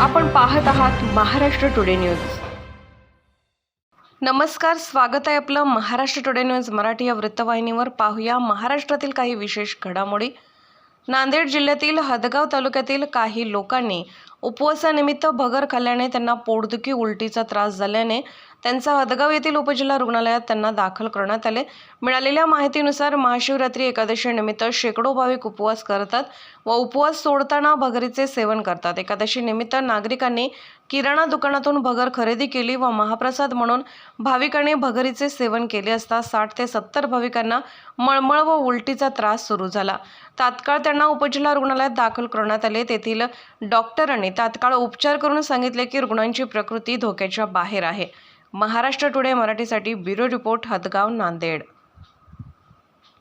आपण पाहत आहात महाराष्ट्र टुडे न्यूज नमस्कार स्वागत आहे आपलं महाराष्ट्र टुडे न्यूज मराठी या वृत्तवाहिनीवर. पाहूया महाराष्ट्रातील काही विशेष घडामोडी. नांदेड जिल्ह्यातील हदगाव तालुक्यातील काही लोकांनी उपवासानिमित्त भगर खाल्ल्याने त्यांना पोटदुखी उलटीचा त्रास झाल्याने त्यांचा हदगाव येथील उपजिल्हा रुग्णालयात त्यांना दाखल करण्यात आले. मिळालेल्या माहितीनुसार महाशिवरात्री एकादशीनिमित्त शेकडो भाविक उपवास करतात व उपवास सोडताना भगरीचे सेवन करतात. एकादशीनिमित्त नागरिकांनी किराणा दुकानातून भगर खरेदी केली व महाप्रसाद म्हणून भाविकांनी भगरीचे सेवन केले असता साठ ते सत्तर भाविकांना मळमळ व उलटीचा त्रास सुरू झाला. तात्काळ त्यांना उपजिल्हा रुग्णालयात दाखल करण्यात आले. तेथील डॉक्टरांनी तात्काळ उपचार करून सांगितले की रुग्णांची प्रकृती धोक्याच्या बाहेर आहे. महाराष्ट्र टुडे मराठीसाठी ब्युरो रिपोर्ट हदगाव नांदेड.